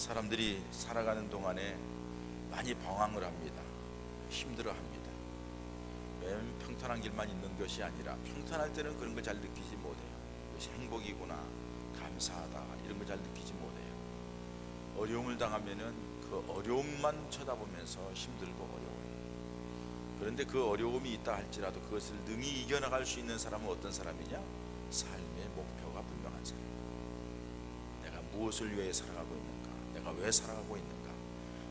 사람들이 살아가는 동안에 많이 방황을 합니다. 힘들어 합니다. 왜 평탄한 길만 있는 것이 아니라 평탄할 때는 그런 걸 잘 느끼지 못해요. 그것이 행복이구나, 감사하다 이런 걸 잘 느끼지 못해요. 어려움을 당하면은 그 어려움만 쳐다보면서 힘들고 어려워요. 그런데 그 어려움이 있다 할지라도 그것을 능히 이겨나갈 수 있는 사람은 어떤 사람이냐? 삶의 목표가 분명한 사람. 내가 무엇을 위해 살아가고? 내가 왜 살아가고 있는가?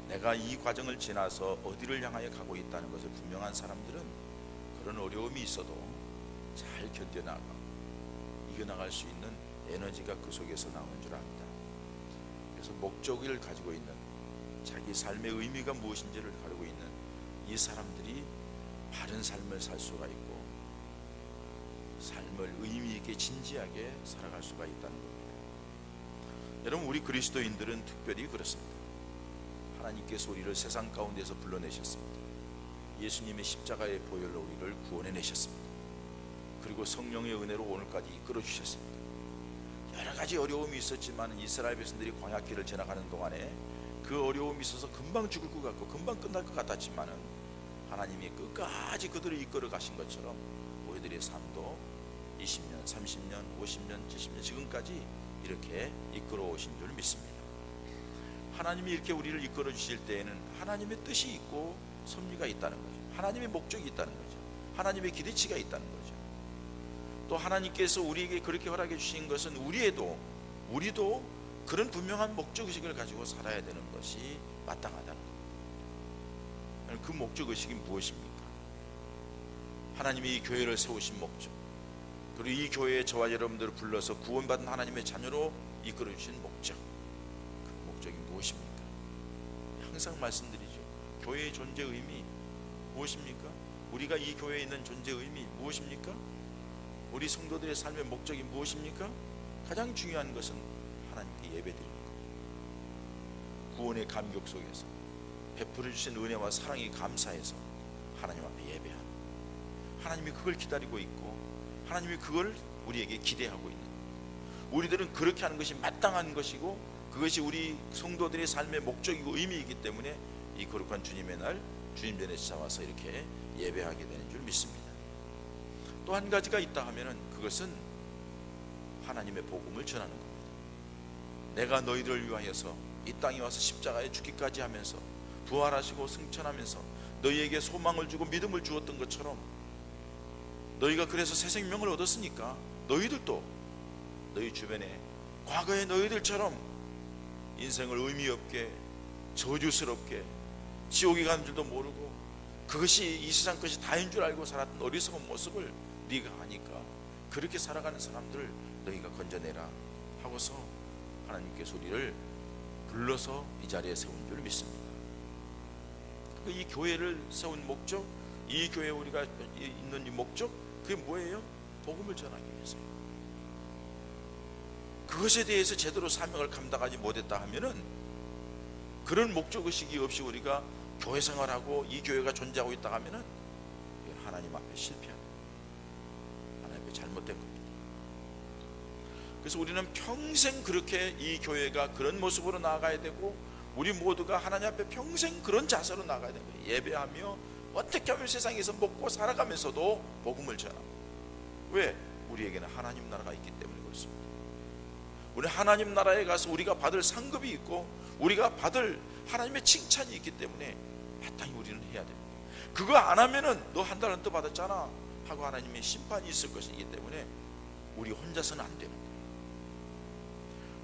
내가 이 과정을 지나서 어디를 향하여 가고 있다는 것을 분명한 사람들은 그런 어려움이 있어도 잘 견뎌나가 이겨나갈 수 있는 에너지가 그 속에서 나오는 줄 압니다. 그래서 목적을 가지고 있는 자기 삶의 의미가 무엇인지를 가지고 있는 이 사람들이 바른 삶을 살 수가 있고 삶을 의미 있게 진지하게 살아갈 수가 있다는 겁니다. 여러분 우리 그리스도인들은 특별히 그렇습니다. 하나님께서 우리를 세상 가운데서 불러내셨습니다. 예수님의 십자가의 보혈로 우리를 구원해 내셨습니다. 그리고 성령의 은혜로 오늘까지 이끌어 주셨습니다. 여러 가지 어려움이 있었지만 이스라엘 백성들이 광야길을 지나가는 동안에 그 어려움이 있어서 금방 죽을 것 같고 금방 끝날 것 같았지만은 하나님이 끝까지 그들을 이끌어 가신 것처럼 우리들의 삶도 20년, 30년, 50년, 70년 지금까지 이렇게 이끌어 오신 줄 믿습니다. 하나님이 이렇게 우리를 이끌어 주실 때에는 하나님의 뜻이 있고 섭리가 있다는 거죠. 하나님의 목적이 있다는 거죠. 하나님의 기대치가 있다는 거죠. 또 하나님께서 우리에게 그렇게 허락해 주신 것은 우리에도 우리도 그런 분명한 목적 의식을 가지고 살아야 되는 것이 마땅하다는 겁니다. 그 목적 의식이 무엇입니까? 하나님이 이 교회를 세우신 목적, 그리고 이 교회에 저와 여러분들을 불러서 구원받은 하나님의 자녀로 이끌어 주신 목적, 그 목적이 무엇입니까? 항상 말씀드리죠. 교회의 존재 의미 무엇입니까? 우리가 이 교회에 있는 존재 의미 무엇입니까? 우리 성도들의 삶의 목적이 무엇입니까? 가장 중요한 것은 하나님께 예배드리는 것. 구원의 감격 속에서 베풀어 주신 은혜와 사랑이 감사해서 하나님 앞에 예배하는. 하나님이 그걸 기다리고 있고 하나님이 그걸 우리에게 기대하고 있는. 우리들은 그렇게 하는 것이 마땅한 것이고 그것이 우리 성도들의 삶의 목적이고 의미이기 때문에 이 거룩한 주님의 날 주님 전에 찾아와서 이렇게 예배하게 되는 줄 믿습니다. 또 한 가지가 있다 하면은 그것은 하나님의 복음을 전하는 겁니다. 내가 너희를 위하여서 이 땅에 와서 십자가에 죽기까지 하면서 부활하시고 승천하면서 너희에게 소망을 주고 믿음을 주었던 것처럼 너희가 그래서 새 생명을 얻었으니까 너희들도 너희 주변에 과거의 너희들처럼 인생을 의미 없게 저주스럽게 지옥에 가는 줄도 모르고 그것이 이 세상 것이 다인 줄 알고 살았던 어리석은 모습을 네가 아니까 그렇게 살아가는 사람들을 너희가 건져내라 하고서 하나님께서 우리를 불러서 이 자리에 세운 줄 믿습니다. 이 교회를 세운 목적, 이 교회에 우리가 있는 이 목적, 그게 뭐예요? 복음을 전하기 위해서요. 그것에 대해서 제대로 사명을 감당하지 못했다 하면은 그런 목적 의식이 없이 우리가 교회 생활하고 이 교회가 존재하고 있다 하면은 하나님 앞에 실패한 하나님 앞에 잘못된 겁니다. 그래서 우리는 평생 그렇게 이 교회가 그런 모습으로 나아가야 되고 우리 모두가 하나님 앞에 평생 그런 자세로 나가야 되는 거예요. 예배하며 어떻게 하면 세상에서 먹고 살아가면서도 복음을 전하고 왜? 우리에게는 하나님 나라가 있기 때문에 그렇습니다. 우리 하나님 나라에 가서 우리가 받을 상급이 있고 우리가 받을 하나님의 칭찬이 있기 때문에 마땅히 우리는 해야 됩니다. 그거 안 하면은 너 한달더 받았잖아 하고 하나님의 심판이 있을 것이기 때문에 우리 혼자서는 안 거예요.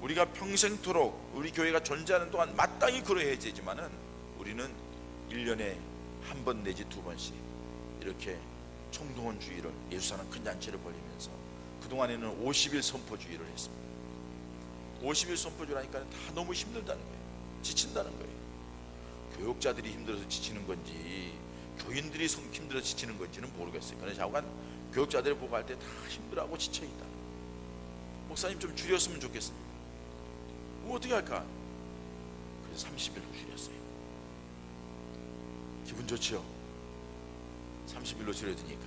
우리가 평생토록 우리 교회가 존재하는 동안 마땅히 그러해야 되지만은 우리는 1년에 한 번 내지 두 번씩 이렇게 총동원 주의를 예수사는 큰 잔치를 벌리면서 그동안에는 50일 선포주의를 했습니다. 50일 선포주라니까 다 너무 힘들다는 거예요. 지친다는 거예요. 교육자들이 힘들어서 지치는 건지 교인들이 힘들어서 지치는 건지는 모르겠어요. 그런데 자관 교육자들을 보고 할 때 다 힘들어하고 지쳐있다. 목사님 좀 줄였으면 좋겠습니다. 뭐 어떻게 할까? 그래서 30일로 줄였어요. 기분 좋죠? 30일로 줄여드니까.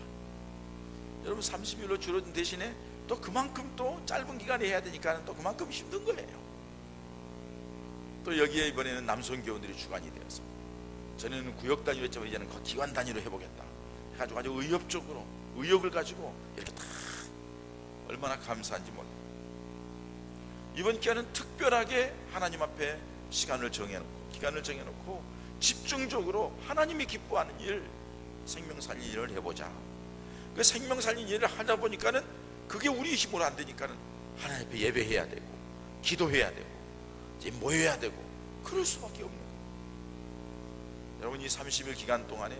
여러분 30일로 줄여든 대신에 또 그만큼 또 짧은 기간에 해야 되니까 또 그만큼 힘든 거예요. 또 여기에 이번에는 남성 교원들이 주관이 되어서 전에는 구역 단위로 했지만 이제는 그 기관 단위로 해보겠다 해가지고 아주 의협적으로 의욕을 가지고 이렇게 다 얼마나 감사한지 몰라 이번 기간은 특별하게 하나님 앞에 시간을 정해놓고 기간을 정해놓고 집중적으로 하나님이 기뻐하는 일 생명 살린 일을 해보자. 그 생명 살린 일을 하다 보니까는 그게 우리 힘으로 안 되니까는 하나님 앞에 예배해야 되고 기도해야 되고 이제 모여야 되고 그럴 수밖에 없는 거예요. 여러분 이 30일 기간 동안에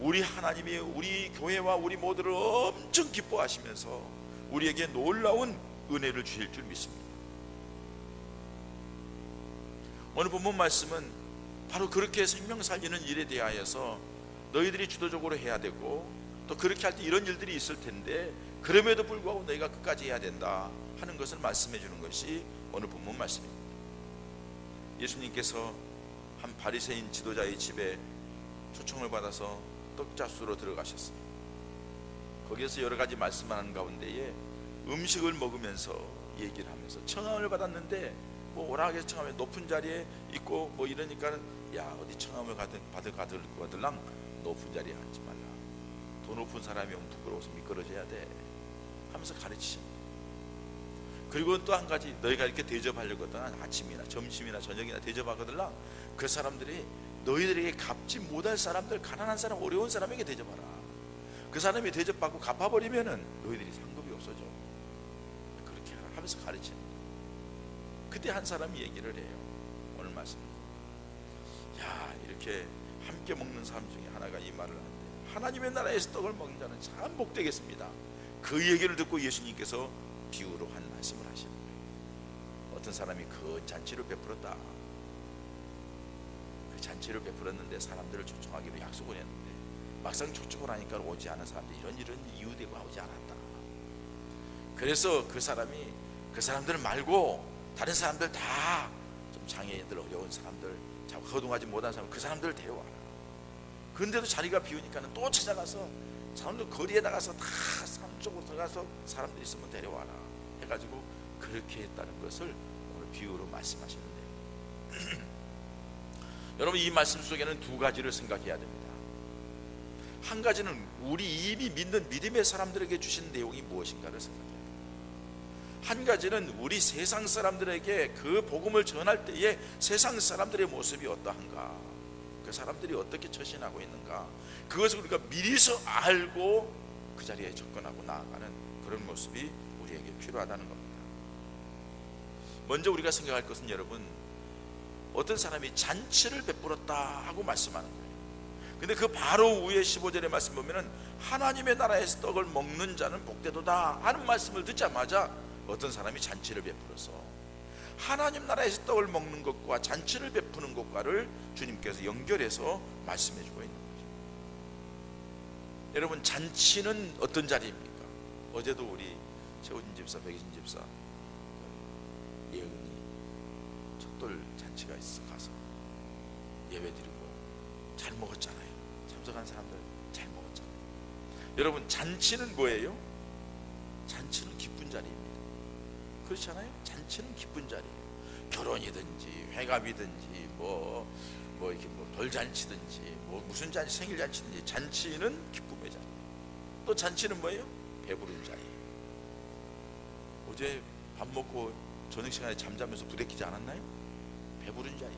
우리 하나님이 우리 교회와 우리 모두를 엄청 기뻐하시면서 우리에게 놀라운 은혜를 주실 줄 믿습니다. 오늘 본문 말씀은 바로 그렇게 생명 살리는 일에 대하여서 너희들이 주도적으로 해야 되고 또 그렇게 할 때 이런 일들이 있을 텐데 그럼에도 불구하고 너희가 끝까지 해야 된다 하는 것을 말씀해 주는 것이 오늘 본문 말씀입니다. 예수님께서 한 바리새인 지도자의 집에 초청을 받아서 떡자수로 들어가셨어요. 거기에서 여러 가지 말씀하는 가운데에 음식을 먹으면서 얘기를 하면서 청함을 받았는데 뭐 오락에서 청함에 높은 자리에 있고 뭐 이러니까는 야 어디 청함을 받을 받을 받을 거들랑 높은 자리에 앉지 말라. 더 높은 사람이 오면 부끄러워서 미끄러져야 돼. 하면서 가르치십니다. 그리고 또 한 가지 너희가 이렇게 대접하려거든 아침이나 점심이나 저녁이나 대접하거들랑 그 사람들이 너희들에게 갚지 못할 사람들 가난한 사람 어려운 사람에게 대접하라. 그 사람이 대접받고 갚아버리면은 너희들이 상급이 없어져. 그렇게 하라 하면서 가르칩니다. 그때 한 사람이 얘기를 해요. 오늘 말씀. 야 이렇게 함께 먹는 사람 중에 하나가 이 말을 하는데 하나님의 나라에서 떡을 먹는 자는 참 복되겠습니다. 그 얘기를 듣고 예수님께서 비유로 한 말씀을 하시는 거예요. 어떤 사람이 그 잔치를 베풀었다. 그 잔치를 베풀었는데 사람들을 초청하기로 약속을 했는데 막상 초청을 하니까 오지 않은 사람들이 이런 이런 이유 대고 오지 않았다. 그래서 그 사람이 그 사람들 말고 다른 사람들 다 좀 장애인들 어려운 사람들 참 거동하지 못한 사람 그 사람들을 데려와라. 그런데도 자리가 비우니까는 또 찾아가서 사람들 거리에 나가서 다 산 쪽으로 들어가서 사람들 있으면 데려와라 해가지고 그렇게 했다는 것을 오늘 비유로 말씀하시는데 여러분 이 말씀 속에는 두 가지를 생각해야 됩니다. 한 가지는 우리 이미 믿는 믿음의 사람들에게 주신 내용이 무엇인가를 됩니다. 한 가지는 우리 세상 사람들에게 그 복음을 전할 때에 세상 사람들의 모습이 어떠한가? 그 사람들이 어떻게 처신하고 있는가? 그것을 우리가 미리서 알고 그 자리에 접근하고 나아가는 그런 모습이 우리에게 필요하다는 겁니다. 먼저 우리가 생각할 것은 여러분 어떤 사람이 잔치를 베풀었다 하고 말씀하는 거예요. 근데 그 바로 위에 15절의 말씀 보면은 하나님의 나라에서 떡을 먹는 자는 복되도다 하는 말씀을 듣자마자 어떤 사람이 잔치를 베풀어서 하나님 나라에서 떡을 먹는 것과 잔치를 베푸는 것과를 주님께서 연결해서 말씀해 주고 있는 거죠. 여러분 잔치는 어떤 자리입니까? 어제도 우리 최우진 집사, 백이진 집사, 예은이 첫돌 잔치가 있어 가서 예배드리고 잘 먹었잖아요. 참석한 사람들 잘 먹었잖아요. 여러분 잔치는 뭐예요? 잔치는 기쁜 자리입니다. 그렇잖아요. 잔치는 기쁜 자리예요. 결혼이든지 회갑이든지 뭐, 뭐 이렇게 뭐 돌잔치든지 뭐 무슨 잔치 생일 잔치든지 잔치는 기쁨의 자리. 또 잔치는 뭐예요? 배부른 자리. 어제 밥 먹고 저녁 시간에 잠자면서 부대끼지 않았나요? 배부른 자리.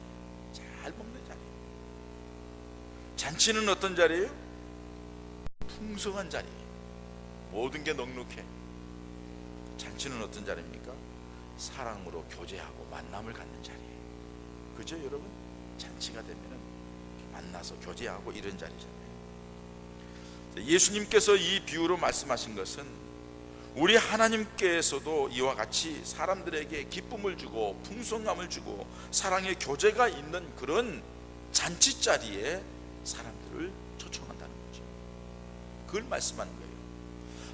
잘 먹는 자리. 잔치는 어떤 자리예요? 풍성한 자리. 모든 게 넉넉해. 잔치는 어떤 자리입니까? 사랑으로 교제하고 만남을 갖는 자리예요. 그죠, 여러분? 잔치가 되면은 만나서 교제하고 이런 자리잖아요. 예수님께서 이 비유로 말씀하신 것은 우리 하나님께서도 이와 같이 사람들에게 기쁨을 주고 풍성함을 주고 사랑의 교제가 있는 그런 잔치 자리에 사람들을 초청한다는 거죠. 그걸 말씀하는 거예요.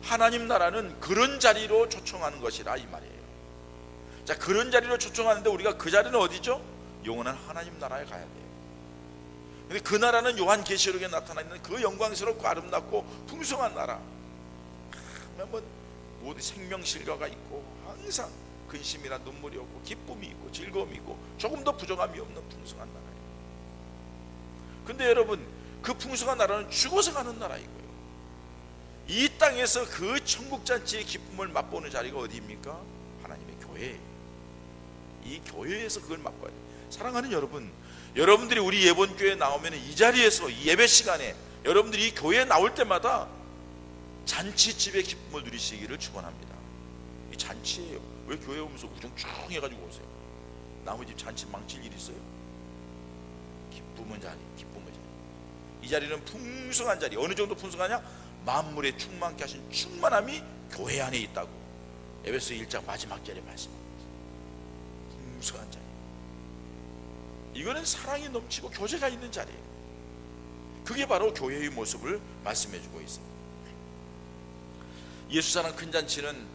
하나님 나라는 그런 자리로 초청하는 것이라 이 말이에요. 자, 그런 자리로 초청하는데 우리가 그 자리는 어디죠? 영원한 하나님 나라에 가야 돼요. 근데 그 나라는 요한 계시록에 나타나 있는 그 영광스럽고 아름답고 풍성한 나라. 뭐 모든 생명 실과가 있고 항상 근심이나 눈물이 없고 기쁨이 있고 즐거움이 있고 조금 더 부정함이 없는 풍성한 나라예요. 근데 여러분 그 풍성한 나라는 죽어서 가는 나라이고요. 이 땅에서 그 천국 잔치의 기쁨을 맛보는 자리가 어디입니까? 하나님의 교회예요. 이 교회에서 그걸 맛봐야 돼요. 사랑하는 여러분, 여러분들이 우리 예본 교회 나오면 이 자리에서 이 예배 시간에 여러분들이 이 교회에 나올 때마다 잔치집의 기쁨을 누리시기를 축원합니다. 이 잔치예요. 왜 교회 오면서 우중충 해가지고 오세요? 집 잔치 망칠 일 있어요? 기쁨은 자리, 기쁨의 자리. 이 자리는 풍성한 자리. 어느 정도 풍성하냐? 만물에 충만케 하신 충만함이 교회 안에 있다고. 에베소 1장 마지막 절에 말씀합니다. 풍성한 자리. 이거는 사랑이 넘치고 교제가 있는 자리예요. 그게 바로 교회의 모습을 말씀해주고 있습니다. 예수 사랑 큰 잔치는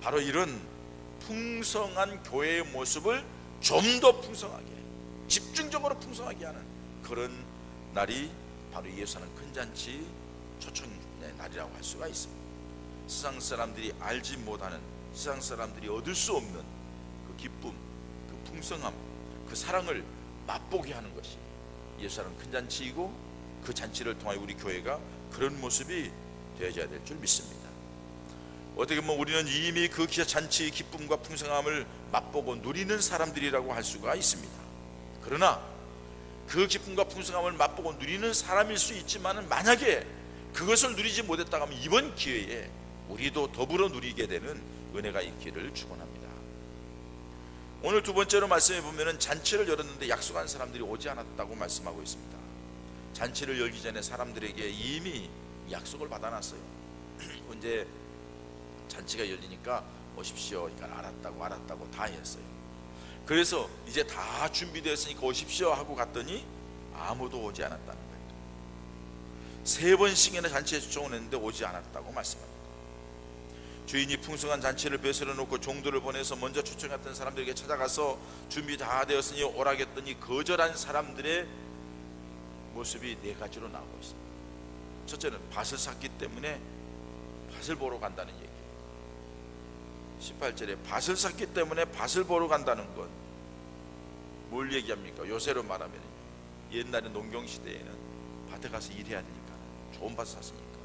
바로 이런 풍성한 교회의 모습을 좀 더 풍성하게 집중적으로 풍성하게 하는 그런 날이 바로 예수 사랑 큰 잔치 초청 의 날이라고 할 수가 있습니다. 세상 사람들이 알지 못하는 세상 사람들이 얻을 수 없는 그 기쁨, 그 풍성함, 그 사랑을 맛보게 하는 것이 예수 사랑 큰 잔치이고 그 잔치를 통하여 우리 교회가 그런 모습이 되어져야 될 줄 믿습니다. 어떻게 보면 우리는 이미 그 잔치의 기쁨과 풍성함을 맛보고 누리는 사람들이라고 할 수가 있습니다. 그러나 그 기쁨과 풍성함을 맛보고 누리는 사람일 수 있지만은 만약에 그것을 누리지 못했다면 이번 기회에 우리도 더불어 누리게 되는 은혜가 있기를 축원합니다. 오늘 두 번째로 말씀해 보면은 잔치를 열었는데 약속한 사람들이 오지 않았다고 말씀하고 있습니다. 잔치를 열기 전에 사람들에게 이미 약속을 받아놨어요. 언제 잔치가 열리니까 오십시오. 그러니까 알았다고 알았다고 다 했어요. 그래서 이제 다 준비되었으니까 오십시오 하고 갔더니 아무도 오지 않았다는. 세 번씩이나 잔치에 초청을 했는데 오지 않았다고 말씀합니다. 주인이 풍성한 잔치를 베풀어 놓고 종들을 보내서 먼저 초청했던 사람들에게 찾아가서 준비 다 되었으니 오라겠더니 거절한 사람들의 모습이 네 가지로 나오고 있습니다. 첫째는 밭을 샀기 때문에 밭을 보러 간다는 얘기예요. 18절에 밭을 샀기 때문에 밭을 보러 간다는 건 뭘 얘기합니까? 요새로 말하면 옛날에 농경 시대에는 밭에 가서 일해야 되니까 좋은 밭을 샀으니까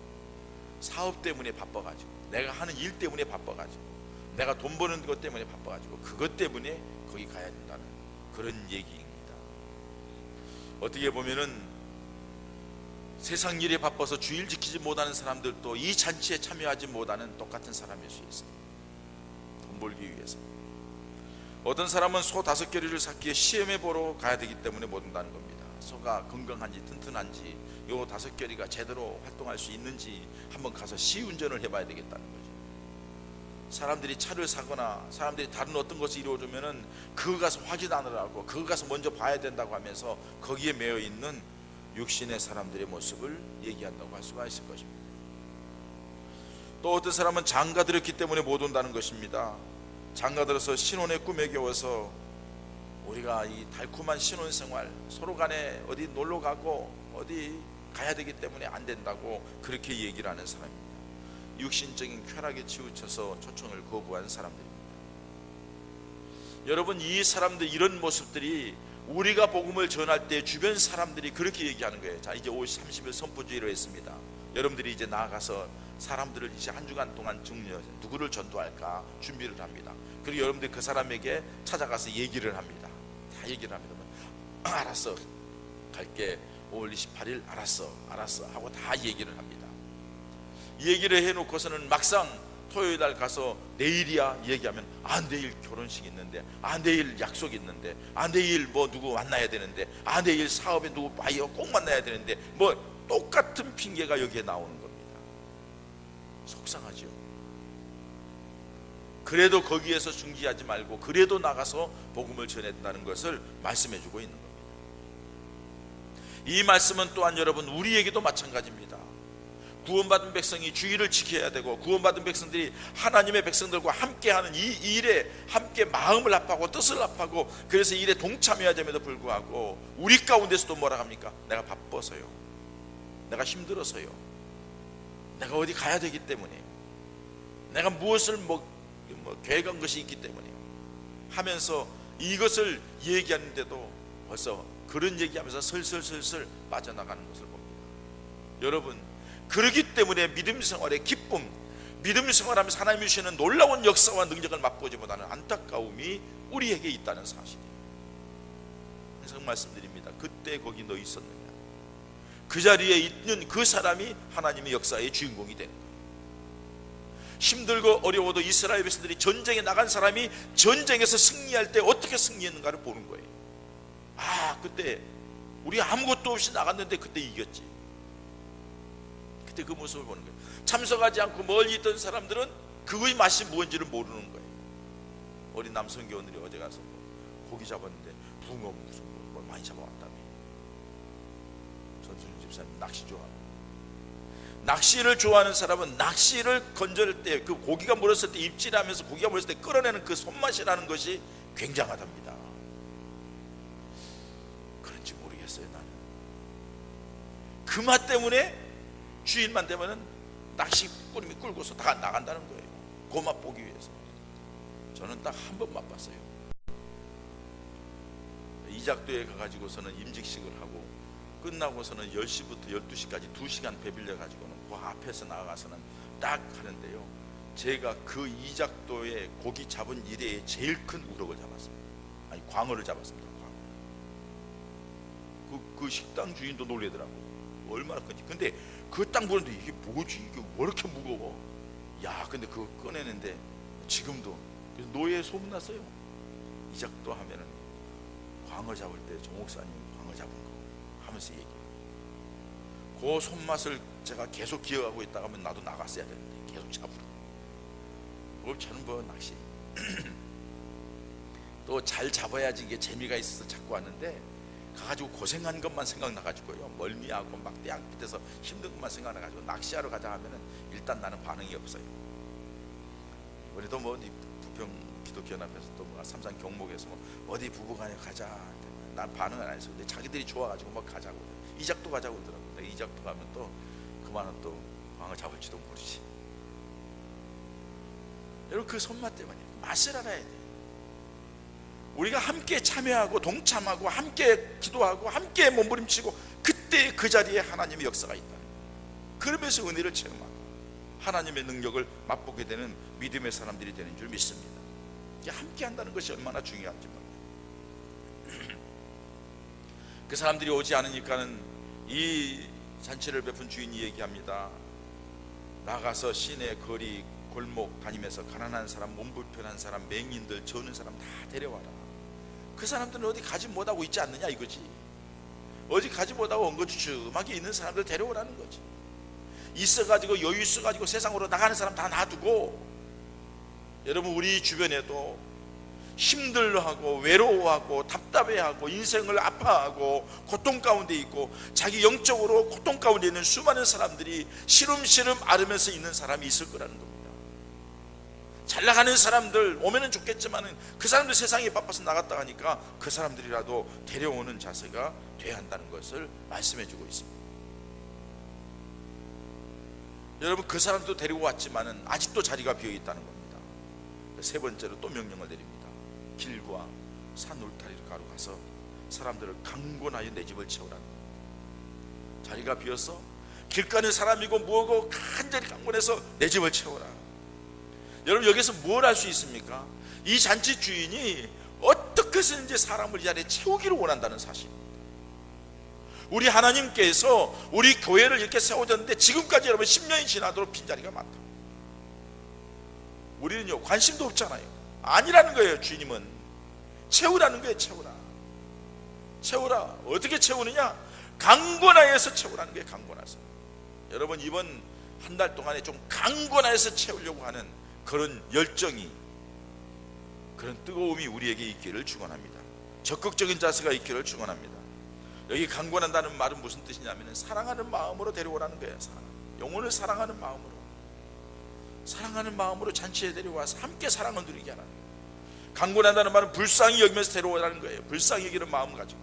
사업 때문에 바빠가지고 내가 하는 일 때문에 바빠가지고 내가 돈 버는 것 때문에 바빠가지고 그것 때문에 거기 가야 된다는 그런 얘기입니다. 어떻게 보면은 세상 일에 바빠서 주일 지키지 못하는 사람들도 이 잔치에 참여하지 못하는 똑같은 사람일 수 있어요. 돈 벌기 위해서. 어떤 사람은 소 다섯 개리를 샀기에 시험해 보러 가야 되기 때문에 못 온다는 겁니다. 소가 건강한지 튼튼한지 요 다섯 개리가 제대로 활동할 수 있는지 한번 가서 시운전을 해봐야 되겠다는 거죠. 사람들이 차를 사거나 사람들이 다른 어떤 것을 이루어주면은 그거 가서 확인하느라고 그거 가서 먼저 봐야 된다고 하면서 거기에 매여 있는 육신의 사람들의 모습을 얘기한다고 할 수가 있을 것입니다. 또 어떤 사람은 장가 들었기 때문에 못 온다는 것입니다. 장가 들어서 신혼의 꿈에 겨워서 우리가 이 달콤한 신혼 생활 서로 간에 어디 놀러 가고 어디 가야 되기 때문에 안 된다고 그렇게 얘기를 하는 사람입니다. 육신적인 쾌락에 치우쳐서 초청을 거부한 사람들입니다. 여러분 이 사람들 이런 모습들이 우리가 복음을 전할 때 주변 사람들이 그렇게 얘기하는 거예요. 자 이제 50, 30일 선포주의로 했습니다. 여러분들이 이제 나아가서 사람들을 이제 한 주간 동안 중요 누구를 전도할까 준비를 합니다. 그리고 여러분들이 그 사람에게 찾아가서 얘기를 합니다. 다 얘기를 합니다. 뭐, 알았어. 갈게. 5월 28일 알았어. 알았어. 하고 다 얘기를 합니다. 얘기를 해 놓고서는 막상 토요일 날 가서 내일이야 얘기하면 아 내일 결혼식 있는데 아 내일 약속 있는데 아 내일 뭐 누구 만나야 되는데 아 내일 사업에 누구 바이어 꼭 만나야 되는데 뭐 똑같은 핑계가 여기에 나오는 겁니다. 속상하죠 그래도 거기에서 중지하지 말고 그래도 나가서 복음을 전했다는 것을 말씀해 주고 있는 겁니다 이 말씀은 또한 여러분 우리에게도 마찬가지입니다 구원받은 백성이 주의를 지켜야 되고 구원받은 백성들이 하나님의 백성들과 함께하는 이 일에 함께 마음을 합하고 뜻을 합하고 그래서 일에 동참해야 됨에도 불구하고 우리 가운데서도 뭐라 합니까? 내가 바빠서요. 내가 힘들어서요. 내가 어디 가야 되기 때문에 내가 무엇을 뭐, 뭐 계획한 것이 있기 때문에 하면서 이것을 얘기하는데도 벌써 그런 얘기하면서 슬슬슬슬 빠져나가는 것을 봅니다. 여러분 그러기 때문에 믿음 생활의 기쁨, 믿음 생활하면서 하나님이 주시는 놀라운 역사와 능력을 맛보지 못하는 안타까움이 우리에게 있다는 사실이에요. 항상 말씀드립니다. 그때 거기 너 있었느냐? 그 자리에 있는 그 사람이 하나님의 역사의 주인공이 되는 거예요. 힘들고 어려워도 이스라엘 백성들이 전쟁에 나간 사람이 전쟁에서 승리할 때 어떻게 승리했는가를 보는 거예요. 아, 그때 우리 아무것도 없이 나갔는데 그때 이겼지. 그때 그 모습을 보는 거예요. 참석하지 않고 멀리 있던 사람들은 그의 맛이 뭔지를 모르는 거예요. 어린 남성 교원들이 어제 가서 뭐 고기 잡았는데 붕어 무슨 뭐 많이 잡아왔다며. 전순 집사님 낚시 좋아하고. 낚시를 좋아하는 사람은 낚시를 건질 때그 고기가 물었을 때 입질하면서 고기가 물었을 때 끌어내는 그 손맛이라는 것이 굉장하답니다. 그런지 모르겠어요 나는. 그 맛 때문에 주인만 되면은 낚시 꾸림이 끌고서 다 나간다는 거예요. 그 맛 보기 위해서. 저는 딱 한 번 맛봤어요. 이작도에 가가지고서는 임직식을 하고 끝나고서는 10시부터 12시까지 2시간 배빌려 가지고는 그 앞에서 나가서는 딱 하는데요. 제가 그 이작도에 고기 잡은 이래에 제일 큰 우럭을 잡았습니다. 아니 광어를 잡았습니다. 광어. 그, 그 식당 주인도 놀래더라고. 얼마나 큰지. 근데 그딱 보는데 이게 뭐지? 이게 왜 이렇게 무거워? 야, 근데 그거 꺼내는데 지금도 노예에 소문났어요. 이작도 하면은 광어 잡을 때 정옥사님 광어 잡은 거 하면서 얘기해요. 그 손맛을 제가 계속 기억하고 있다가 하면 나도 나갔어야 되는데 계속 잡으러. 그걸 저는 뭐 낚시. 또 잘 잡아야지 이게 재미가 있어서 자꾸 왔는데 가가지고 고생한 것만 생각나가지고요 멀미하고 막 밑에서 힘든 것만 생각나가지고 낚시하러 가자 하면은 일단 나는 반응이 없어요. 우리도 뭐 부평 기독교연합에서 또뭐 삼산 경목에서 뭐 어디 부부간에 가자. 난 반응을 안 했어. 근데 자기들이 좋아가지고 막 가자고. 이작도 가자고 그러더라고. 근데 이작도 가면 또 그만은 또 광을 잡을지도 모르지. 여러분 그 손맛 때문에 맛을 알아야 돼. 우리가 함께 참여하고 동참하고 함께 기도하고 함께 몸부림치고 그때 그 자리에 하나님의 역사가 있다. 그러면서 은혜를 체험하고 하나님의 능력을 맛보게 되는 믿음의 사람들이 되는 줄 믿습니다. 함께 한다는 것이 얼마나 중요한지 몰라요. 그 사람들이 오지 않으니까는 이 잔치를 베푼 주인이 얘기합니다. 나가서 시내 거리 골목 다니면서 가난한 사람, 몸 불편한 사람, 맹인들, 저는 사람 다 데려와라. 그 사람들은 어디 가지 못하고 있지 않느냐 이거지. 어디 가지 못하고 엉거주춤하게 있는 사람들 데려오라는 거지. 있어가지고 여유 있어가지고 세상으로 나가는 사람 다 놔두고 여러분 우리 주변에도 힘들어하고 외로워하고 답답해하고 인생을 아파하고 고통 가운데 있고 자기 영적으로 고통 가운데 있는 수많은 사람들이 시름시름 앓으면서 있는 사람이 있을 거라는 겁니다. 잘 나가는 사람들 오면은 좋겠지만은 그 사람들 세상에 바빠서 나갔다 하니까 그 사람들이라도 데려오는 자세가 돼야 한다는 것을 말씀해 주고 있습니다. 여러분 그 사람도 데리고 왔지만은 아직도 자리가 비어 있다는 겁니다. 세 번째로 또 명령을 내립니다. 길과 산 울타리를 가로 가서 사람들을 강권하여 내 집을 겁니다. 자리가 비어서 길 가는 사람이고 뭐고 간절히 강권해서 내 집을 채워라. 여러분 여기서 뭘 할 수 있습니까? 이 잔치 주인이 어떻게 해서든지 사람을 이 자리에 채우기를 원한다는 사실입니다. 우리 하나님께서 우리 교회를 이렇게 세워졌는데 지금까지 여러분 10년이 지나도록 빈자리가 많다. 우리는요 관심도 없잖아요. 아니라는 거예요 주님은 채우라는 거예요 채우라. 채우라 어떻게 채우느냐? 강권하여서 채우라는 거예요 강권하여서. 여러분 이번 한 달 동안에 좀 강권하여서 채우려고 하는 그런 열정이 그런 뜨거움이 우리에게 있기를 축원합니다. 적극적인 자세가 있기를 축원합니다. 여기 강권한다는 말은 무슨 뜻이냐면 사랑하는 마음으로 데려오라는 거예요. 사랑. 영혼을 사랑하는 마음으로. 사랑하는 마음으로 잔치에 데려와서 함께 사랑을 누리게 하라는 거예요. 강권한다는 말은 불쌍히 여기면서 데려오라는 거예요. 불쌍히 여기는 마음 가지고.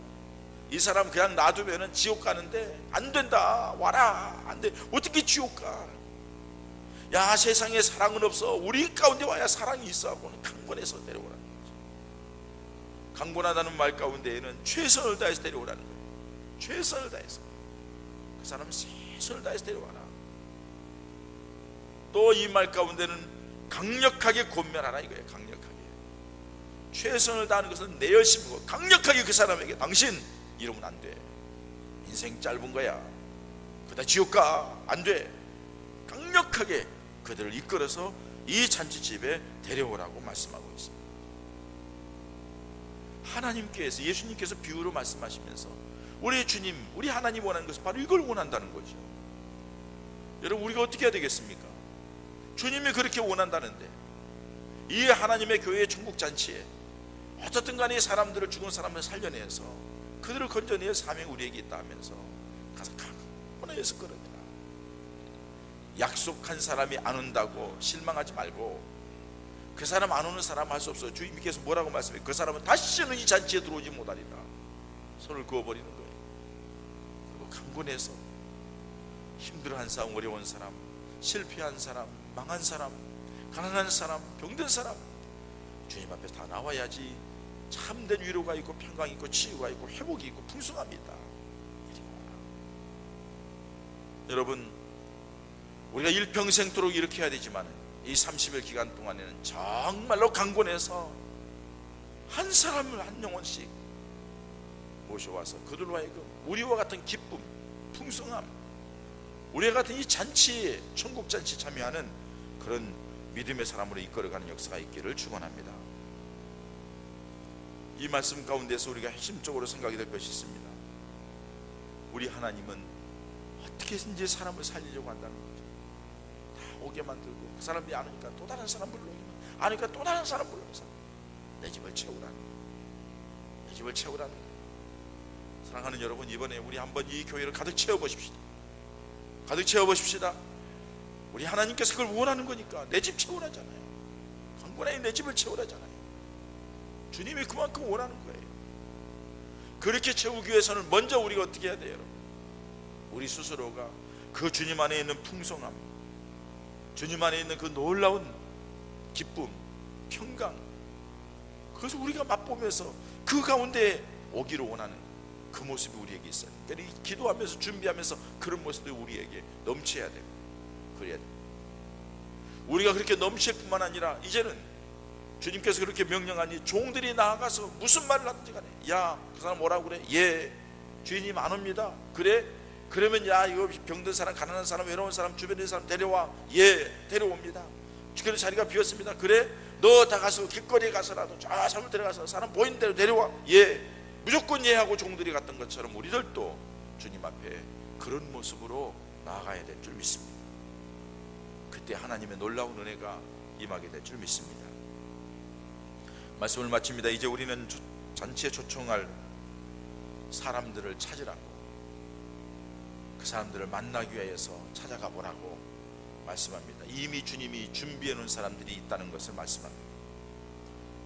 이 사람 그냥 놔두면은 지옥 가는데 안 된다. 와라. 안 돼. 어떻게 지옥 가? 야 세상에 사랑은 없어. 우리 가운데 와야 사랑이 있어 하고는 강권해서 데려오라는 거죠. 강권하다는 말 가운데에는 최선을 다해서 데려오라는 거예요. 최선을 다해서 그 사람 최선을 다해서 데려와라. 또 이 말 가운데는 강력하게 권면하라 이거예요. 강력하게 최선을 다하는 것은 내 열심이고 강력하게 그 사람에게 당신 이러면 안 돼. 인생 짧은 거야. 그다 지옥 가. 안 돼. 강력하게 그들을 이끌어서 이 잔치집에 데려오라고 말씀하고 있습니다. 하나님께서 예수님께서 비유로 말씀하시면서 우리 주님, 우리 하나님 원하는 것은 바로 이걸 원한다는 거죠. 여러분 우리가 어떻게 해야 되겠습니까? 주님이 그렇게 원한다는데 이 하나님의 교회의 천국 잔치에 어떻든 간에 사람들을 죽은 사람을 살려내서 그들을 건져내야 사명이 우리에게 있다 하면서 가서 강권해서 끌어내라 약속한 사람이 안 온다고 실망하지 말고 그 사람 안 오는 사람 할 수 없어요. 주님께서 뭐라고 말씀해? 그 사람은 다시는 이 잔치에 들어오지 못하리라. 손을 그어버리는 거예요. 그리고 강권해서 힘들어한 사람 어려운 사람 실패한 사람 망한 사람 가난한 사람 병든 사람 주님 앞에 다 나와야지 참된 위로가 있고 평강이 있고 치유가 있고 회복이 있고 풍성합니다. 여러분 우리가 일평생토록 이렇게 해야 되지만 이 30일 기간 동안에는 정말로 강권해서 한 사람을 한 영혼씩 모셔와서 그들로 하여금 우리와 같은 기쁨, 풍성함, 우리와 같은 이 잔치에 천국 잔치 참여하는 그런 믿음의 사람으로 이끌어가는 역사가 있기를 축원합니다. 이 말씀 가운데서 우리가 핵심적으로 생각이 될 것이 있습니다. 우리 하나님은 어떻게든지 사람을 살리려고 한다는 거죠. 다 오게 만들고 그 사람이 안 오니까 또 다른 사람 불러오기만 안 오니까 또 다른 사람 불러서 내 집을 채우라는 거예요. 내 집을 채우라는 거예요. 사랑하는 여러분 이번에 우리 한번 이 교회를 가득 채워보십시다. 가득 채워보십시다. 우리 하나님께서 그걸 원하는 거니까 내 집 채우라잖아요. 강권에 내 집을 채우라잖아요. 주님이 그만큼 원하는 거예요. 그렇게 채우기 위해서는 먼저 우리가 어떻게 해야 돼요, 여러분? 우리 스스로가 그 주님 안에 있는 풍성함, 주님 안에 있는 그 놀라운 기쁨, 평강, 그것을 우리가 맛보면서 그 가운데 오기를 원하는 그 모습이 우리에게 있어요. 그러니까 기도하면서 준비하면서 그런 모습이 우리에게 넘쳐야 돼요. 그래야 돼요. 우리가 그렇게 넘칠 뿐만 아니라 이제는 주님께서 그렇게 명령하니 종들이 나아가서 무슨 말을 하든지 간에 야 그 사람 뭐라고 그래? 예 주인님 안 옵니다. 그래? 그러면 야 이거 병든 사람 가난한 사람 외로운 사람 주변에 사람 데려와. 예 데려옵니다. 주변에 자리가 비었습니다. 그래? 너 다 가서 길거리에 가서라도 저 사람 데려가서 사람 보이는 대로 데려와. 예 무조건 예 하고 종들이 갔던 것처럼 우리들도 주님 앞에 그런 모습으로 나아가야 될 줄 믿습니다 그때 하나님의 놀라운 은혜가 임하게 될 줄 믿습니다 말씀을 마칩니다. 이제 우리는 잔치에 초청할 사람들을 찾으라고 그 사람들을 만나기 위해서 찾아가 보라고 말씀합니다. 이미 주님이 준비해 놓은 사람들이 있다는 것을 말씀합니다.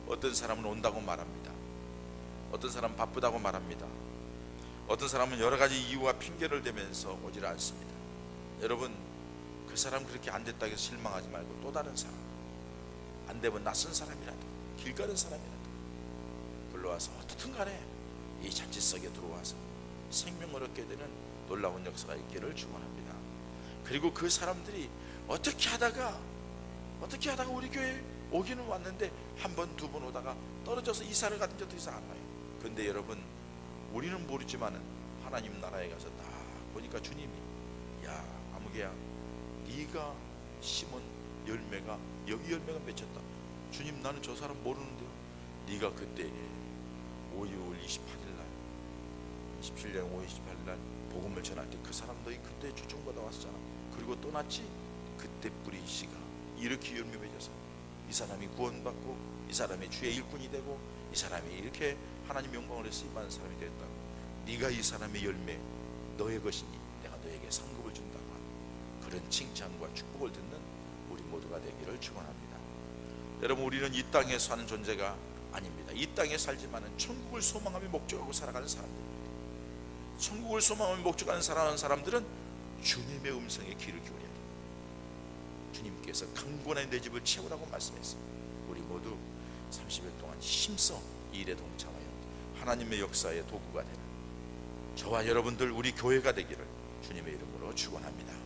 어떤 사람은 온다고 말합니다. 어떤 사람은 바쁘다고 말합니다. 어떤 사람은 여러 가지 이유와 핑계를 대면서 오질 않습니다. 여러분 그 사람 그렇게 안 됐다고 해서 실망하지 말고 또 다른 사람 안 되면 낯선 사람이라도 길 가는 사람이라도 불러와서 어떻든 간에 이 잔치석에 들어와서 생명을 얻게 되는 놀라운 역사가 있기를 축원합니다. 그리고 그 사람들이 어떻게 하다가 어떻게 하다가 우리 교회 오기는 왔는데 한 번 두 번 오다가 떨어져서 이사를 가든 적도 있어 안 와요. 근데 여러분 우리는 모르지만은 하나님 나라에 가서 딱 보니까 주님이 야 아무개야 네가 심은 열매가 여기 열매가 맺혔다. 주님 나는 저 사람 모르는데요. 네가 그때 5월 28일 날 27년 5월 28일 날 복음을 전할 때 그 사람 너희 그때 초청받아 왔잖아. 그리고 떠났지. 그때 뿌리 씨가 이렇게 열매 맺어서 이 사람이 구원받고 이 사람이 주의 일꾼이 되고 이 사람이 이렇게 하나님 영광을 해서 임하는 사람이 됐다고. 네가 이 사람의 열매 너의 것이니 내가 너에게 상급을 준다고 하는 그런 칭찬과 축복을 듣는 우리 모두가 되기를 축원합니다. 여러분 우리는 이 땅에 사는 존재가 아닙니다. 이 땅에 살지만은 천국을 소망하며 목적하고 살아가는 사람들입니다. 천국을 소망하며 목적하는 살아가는 사람들은 주님의 음성에 귀를 기울여야 돼요. 주님께서 강권의 내 집을 채우라고 말씀했습니다. 우리 모두 30일 동안 힘써 이 일에 동참하여 하나님의 역사의 도구가 되는 저와 여러분들 우리 교회가 되기를 주님의 이름으로 축원합니다.